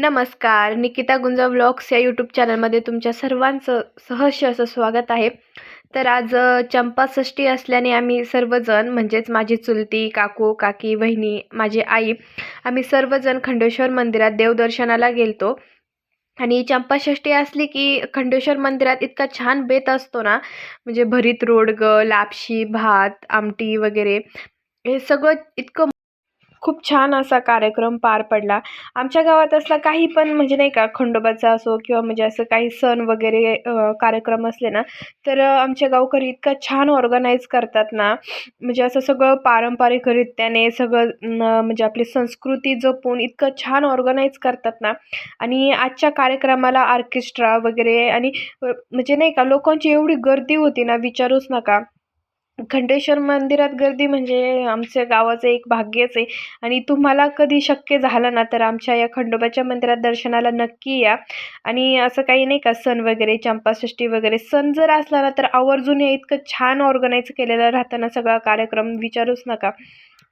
नमस्कार. निकिता गुंजा व्लॉग्स या यूट्यूब चॅनलमध्ये तुमच्या सर्वांचं सहर्ष असं स्वागत आहे. तर आज चंपाषष्ठी असल्याने आम्ही सर्वजण म्हणजेच माझी चुलती काकू काकी वहिनी माझी आई आम्ही सर्वजण खंडेश्वर मंदिरात देवदर्शनाला गेलतो. आणि चंपाषष्ठी असली की खंडेश्वर मंदिरात इतका छान बेत असतो ना म्हणजे भरीत रोडगं लापशी भात आमटी वगैरे हे सगळं इतकं खूप छान असा कार्यक्रम पार पडला. आमच्या गावात असला काही पण म्हणजे नाही का खंडोबाचा असो किंवा म्हणजे असं काही सण वगैरे कार्यक्रम असले ना तर आमच्या गावकरी इतका छान ऑर्गनाईज करतात ना. म्हणजे असं सगळं पारंपरिकरित्याने सगळं म्हणजे आपली संस्कृती जपून इतकं छान ऑर्गनाईज करतात ना. आणि आजच्या कार्यक्रमाला ऑर्केस्ट्रा वगैरे आणि म्हणजे नाही का लोकांची एवढी गर्दी होती ना विचारूच नका. खंडेश्वर मंदिरात गर्दी म्हणजे आमच्या गावाचं एक भाग्यच आहे. आणि तुम्हाला कधी शक्य झालं ना तर आमच्या या खंडोबाच्या मंदिरात दर्शनाला नक्की या. आणि असं काही नाही का सण वगैरे चंपाषष्ठी वगैरे सण जर असला ना तर आवर्जून हे इतकं छान ऑर्गनाईज केलेलं राहतं ना सगळा कार्यक्रम विचारूच नका.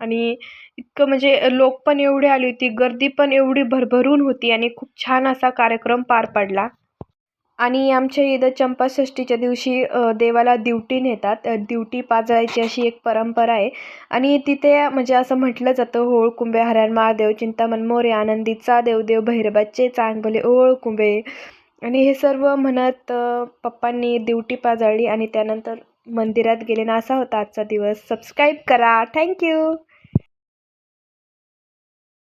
आणि इतकं म्हणजे लोक पण एवढे आली होती गर्दी पण एवढी भरभरून होती आणि खूप छान असा कार्यक्रम पार पडला. आणि आमच्या इथं चंपाषष्टीच्या दिवशी देवाला दिवटी नेतात. दिवटी पाजळायची अशी एक परंपरा आहे. आणि तिथे म्हणजे असं म्हटलं जातं होळ कुंभे हरण महादेव चिंतामण मोरे आनंदीचा देवदेव भैरबाचे चांगभले ओळ कुंभे. आणि हे सर्व म्हणत पप्पांनी दिवटी पाजळली आणि त्यानंतर मंदिरात गेले. ना असा होता आजचा दिवस. सबस्क्राईब करा. थँक्यू.